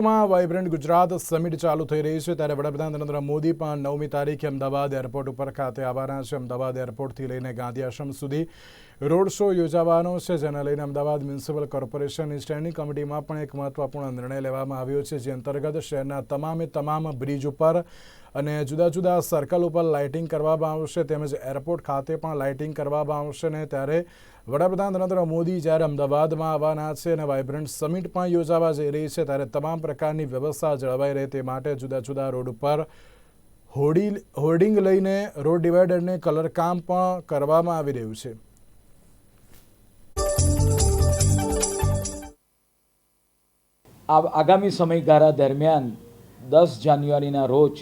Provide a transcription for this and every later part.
માં vibrant Gujarat summit ચાલુ થઈ રહી છે. ત્યારે વડાપ્રધાન નરેન્દ્ર મોદી પણ નવમી તારીખે અમદાવાદ એરપોર્ટ ઉપર ખાતે આવવાના છે. અમદાવાદ એરપોર્ટથી લઈને ગાંધી આશ્રમ સુધી રોડ શો યોજાવાનો છે, જેને લઈને અમદાવાદ મ્યુનિસિપલ કોર્પોરેશનની સ્ટેન્ડિંગ કમિટીમાં પણ એક મહત્વપૂર્ણ નિર્ણય લેવામાં આવ્યો છે. જે અંતર્ગત શહેરના તમામે તમામ બ્રિજ ઉપર અને જુદા જુદા સર્કલ ઉપર લાઇટિંગ કરવામાં આવશે, તેમજ એરપોર્ટ ખાતે પણ લાઇટિંગ કરવામાં આવશે ને ત્યારે વડાપ્રધાન નરેન્દ્ર મોદી જ્યારે અમદાવાદમાં આવવાના છે અને વાઇબ્રન્ટ સમિટ પણ યોજાવા જઈ રહી છે, ત્યારે તમામ પ્રકારની વ્યવસ્થા જળવાઈ રહે તે માટે જુદા જુદા રોડ ઉપર હોડી, હોર્ડિંગ લઈને રોડ ડિવાઈડરને કલરકામ પણ કરવામાં આવી રહ્યું છે. આગામી સમયગાળા દરમિયાન દસ જાન્યુઆરીના રોજ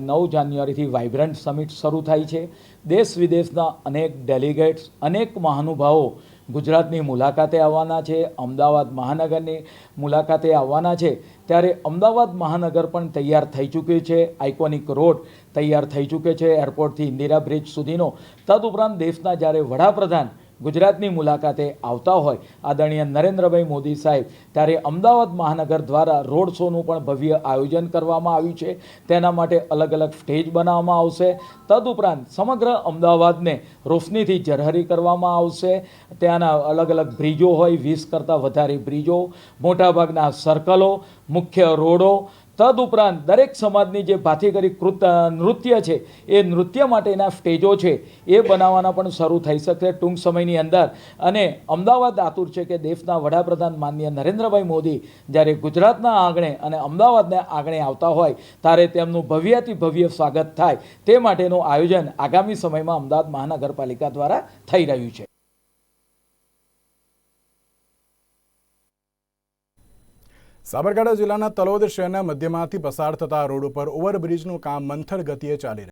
નવ જાન્યુઆરીથી વાઇબ્રન્ટ સમિટ શરૂ થાય છે. દેશ વિદેશના અનેક ડેલિગેટ્સ, અનેક મહાનુભાવો ગુજરાતની મુલાકાતે આવવાના છે, અમદાવાદ મહાનગરની મુલાકાતે આવવાના છે. ત્યારે અમદાવાદ મહાનગર પણ તૈયાર થઈ ચૂક્યું છે. આઇકોનિક રોડ તૈયાર થઈ ચૂક્યો છે એરપોર્ટથી ઇન્દિરા બ્રિજ સુધીનો. તદુપરાંત દેશના જ્યારે વડાપ્રધાન ગુજરાતની મુલાકાતે આવતા હોય, આદરણીય નરેન્દ્રભાઈ મોદી સાહેબ, ત્યારે અમદાવાદ મહાનગર દ્વારા રોડ શોનું પણ ભવ્ય આયોજન કરવામાં આવ્યું છે. તેના માટે અલગ અલગ સ્ટેજ બનાવવામાં આવશે. તદુપરાંત સમગ્ર અમદાવાદને રોશનીથી ઝરહરી કરવામાં આવશે. ત્યાંના અલગ અલગ બ્રિજો હોય, વીસ કરતાં વધારે બ્રિજો, મોટાભાગના સર્કલો મુખ્ય રોડો તદુપરાંત દરેક સમાજની જે ભાતીગરી કૃત, નૃત્ય છે, એ નૃત્ય માટેના સ્ટેજો છે, એ બનાવવાના પણ શરૂ થઈ શકશે ટૂંક સમયની અંદર. અને અમદાવાદ આતુર છે કે દેશના વડાપ્રધાન માનનીય નરેન્દ્રભાઈ મોદી જ્યારે ગુજરાતના આંગણે અને અમદાવાદના આંગણે આવતા હોય, ત્યારે તેમનું ભવ્યાતિ ભવ્ય સ્વાગત થાય. તે માટેનું આયોજન આગામી સમયમાં અમદાવાદ મહાનગરપાલિકા દ્વારા થઈ રહ્યું છે. સાબરકાંઠા જિલ્લાના તલોદ શહેરના મધ્યમાંથી પસાર થતા રોડ ઉપર ઓવરબ્રિજનું કામ મંથર ગતિએ ચાલી રહ્યું